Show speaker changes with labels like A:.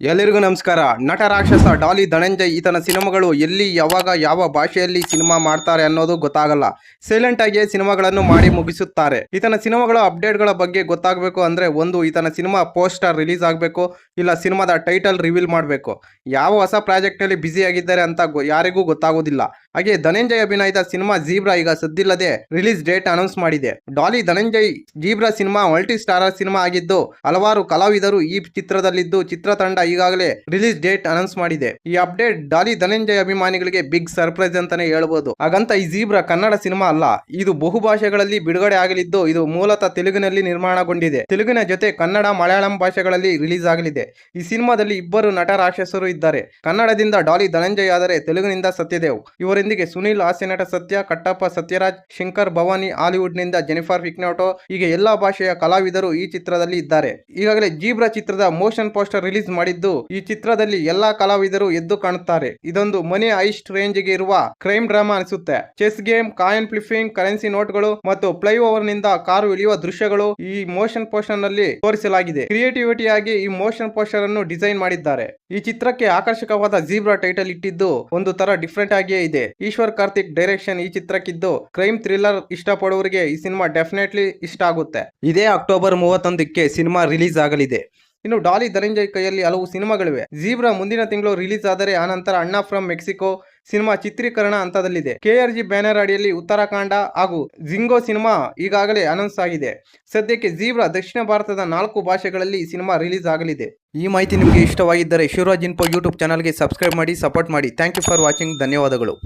A: ಎಲ್ಲರಿಗೂ ನಮಸ್ಕಾರ. ನಟ ರಾಕ್ಷಸ ಡಾಲಿ ಧನಂಜಯ್, ಈತನ ಸಿನಿಮಾಗಳು ಎಲ್ಲಿ, ಯಾವಾಗ, ಯಾವ ಭಾಷೆಯಲ್ಲಿ ಸಿನಿಮಾ ಮಾಡ್ತಾರೆ ಅನ್ನೋದು ಗೊತ್ತಾಗಲ್ಲ. ಸೈಲೆಂಟ್ ಆಗಿ ಸಿನಿಮಾಗಳನ್ನು ಮಾಡಿ ಮುಗಿಸುತ್ತಾರೆ. ಈತನ ಸಿನಿಮಾಗಳ ಅಪ್ಡೇಟ್ಗಳ ಬಗ್ಗೆ ಗೊತ್ತಾಗಬೇಕು ಅಂದ್ರೆ ಒಂದು, ಈತನ ಸಿನಿಮಾ ಪೋಸ್ಟರ್ ರಿಲೀಸ್ ಆಗಬೇಕು, ಇಲ್ಲ ಸಿನಿಮಾದ ಟೈಟಲ್ ರಿವೀಲ್ ಮಾಡಬೇಕು. ಯಾವ ಹೊಸ ಪ್ರಾಜೆಕ್ಟ್ನಲ್ಲಿ ಬ್ಯುಸಿ ಆಗಿದ್ದಾರೆ ಅಂತ ಯಾರಿಗೂ ಗೊತ್ತಾಗೋದಿಲ್ಲ. ಹಾಗೆ ಧನಂಜಯ್ ಅಭಿನಯದ ಸಿನಿಮಾ ಜೀಬ್ರಾ ಈಗ ಸದ್ದಿಲ್ಲದೆ ರಿಲೀಸ್ ಡೇಟ್ ಅನೌನ್ಸ್ ಮಾಡಿದೆ. Daali Dhananjay, Zebra cinema multi starrer cinema ಆಗಿದ್ದು, ಹಲವಾರು ಕಲಾವಿದರು ಈ ಚಿತ್ರದಲ್ಲಿದ್ದು ಚಿತ್ರತಂಡ ಈಗಾಗಲೇ ರಿಲೀಸ್ ಡೇಟ್ ಅನೌನ್ಸ್ ಮಾಡಿದೆ. ಈ ಅಪ್ಡೇಟ್ ಡಾಲಿ ಧನಂಜಯ ಅಭಿಮಾನಿಗಳಿಗೆ ಬಿಗ್ ಸರ್ಪ್ರೈಸ್ ಅಂತಾನೆ ಹೇಳಬಹುದು ಹಾಗಂತ ಈ ಜೀಬ್ರಾ ಕನ್ನಡ ಸಿನಿಮಾ ಅಲ್ಲ, ಇದು ಬಹುಭಾಷೆಗಳಲ್ಲಿ ಬಿಡುಗಡೆ ಆಗಲಿದ್ದು ಇದು ಮೂಲತಃ ತೆಲುಗಿನಲ್ಲಿ ನಿರ್ಮಾಣಗೊಂಡಿದೆ. ತೆಲುಗಿನ ಜೊತೆ ಕನ್ನಡ ಮಲಯಾಳಂ ಭಾಷೆಗಳಲ್ಲಿ ರಿಲೀಸ್ ಆಗಲಿದೆ. ಈ ಸಿನಿಮಾದಲ್ಲಿ ಇಬ್ಬರು ನಟ ರಾಕ್ಷಸರು ಇದ್ದಾರೆ. ಕನ್ನಡದಿಂದ ಡಾಲಿ ಧನಂಜಯ ಆದರೆ ತೆಲುಗಿನಿಂದ ಸತ್ಯದೇವ್. ಇವರೊಂದಿಗೆ ಸುನಿಲ್, ಹಾಸ್ಯ ನಟ ಸತ್ಯ, ಕಟ್ಟಪ್ಪ, ಸತ್ಯರಾಜ್, ಶಂಕರ್, ಭವಾನಿ ಹಾಲಿವುಡ್ನಿಂದ ಜೆನಿಫರ್ ಫಿಕ್ನೋಟೋ ಹೀಗೆ ಎಲ್ಲಾ ಭಾಷೆಯ ಕಲಾವಿದರು ಈ ಚಿತ್ರದಲ್ಲಿ ಇದ್ದಾರೆ. ಈಗಾಗಲೇ ಜೀಬ್ರಾ ಚಿತ್ರದ ಮೋಷನ್ ಪೋಸ್ಟರ್ ರಿಲೀಸ್ ಮಾಡಿದ್ದು ಈ ಚಿತ್ರದಲ್ಲಿ ಎಲ್ಲಾ ಕಲಾವಿದರು ಎದ್ದು ಕಾಣುತ್ತಾರೆ. ಇದೊಂದು ಮನಿ ಐಸ್ಟ್ ರೇಂಜ್ಗೆ ಇರುವ ಕ್ರೈಮ್ ಡ್ರಾಮಾ ಅನಿಸುತ್ತೆ. Chess game, coin flipping, currency ನೋಟ್ಗಳು ಮತ್ತು ಫ್ಲೈಓವರ್ನಿಂದ ಕಾರು ಇಳಿಯುವ ದೃಶ್ಯಗಳು ಈ ಮೋಷನ್ ಪೋಸ್ಟರ್ನಲ್ಲಿ ತೋರಿಸಲಾಗಿದೆ. ಕ್ರಿಯೇಟಿವಿಟಿ ಆಗಿ ಈ ಮೋಷನ್ ಪೋಸ್ಟರ್ ಅನ್ನು ಡಿಸೈನ್ ಮಾಡಿದ್ದಾರೆ. ಈ ಚಿತ್ರಕ್ಕೆ ಆಕರ್ಷಕವಾದ ಜೀಬ್ರಾ ಟೈಟಲ್ ಇಟ್ಟಿದ್ದು ಒಂದು ತರ ಡಿಫ್ರೆಂಟ್ ಆಗಿಯೇ ಇದೆ. ಈಶ್ವರ್ ಕಾರ್ತಿಕ್ ಡೈರೆಕ್ಷನ್ ಈ ಚಿತ್ರಕ್ಕಿದ್ದು ಕ್ರೈಮ್ ಥ್ರಿಲ್ಲರ್ ಇಷ್ಟಪಡುವವರಿಗೆ ಈ ಸಿನಿಮಾ ಡೆಫಿನೆಟ್ಲಿ ಇಷ್ಟ ಆಗುತ್ತೆ. ಇದೇ ಅಕ್ಟೋಬರ್ ಮೂವತ್ತೊಂದಕ್ಕೆ ಸಿನಿಮಾ ರಿಲೀಸ್ ಆಗಲಿದೆ. ಇನ್ನು ಡಾಲಿ ಧನಂಜಯ್ ಕೈಯಲ್ಲಿ ಹಲವು ಸಿನಿಮಾಗಳಿವೆ. ಜೀಬ್ರಾ ಮುಂದಿನ ತಿಂಗಳು ರಿಲೀಸ್ ಆದರೆ ಆನಂತರ ಅಣ್ಣಾ ಫ್ರಮ್ ಮೆಕ್ಸಿಕೋ ಸಿನಿಮಾ ಚಿತ್ರೀಕರಣ ಹಂತದಲ್ಲಿದೆ. ಕೆಆರ್ ಜಿ ಬ್ಯಾನರ್ ಅಡಿಯಲ್ಲಿ ಉತ್ತರಾಖಂಡ ಹಾಗೂ ಜಿಂಗೋ ಸಿನಿಮಾ ಈಗಾಗಲೇ ಅನೌನ್ಸ್ ಆಗಿದೆ. ಸದ್ಯಕ್ಕೆ ಜೀಬ್ರಾ ದಕ್ಷಿಣ ಭಾರತದ ನಾಲ್ಕು ಭಾಷೆಗಳಲ್ಲಿ ಸಿನಿಮಾ ರಿಲೀಸ್ ಆಗಲಿದೆ. ಈ ಮಾಹಿತಿ ನಿಮಗೆ ಇಷ್ಟವಾಗಿದ್ದರೆ ಶಿವರಾಜ್ ಇನ್ಫೋ ಯೂಟ್ಯೂಬ್ ಚಾನಲ್ಗೆ ಸಬ್ಸ್ಕ್ರೈಬ್ ಮಾಡಿ, ಸಪೋರ್ಟ್ ಮಾಡಿ. Thank you for watching. ಧನ್ಯವಾದಗಳು.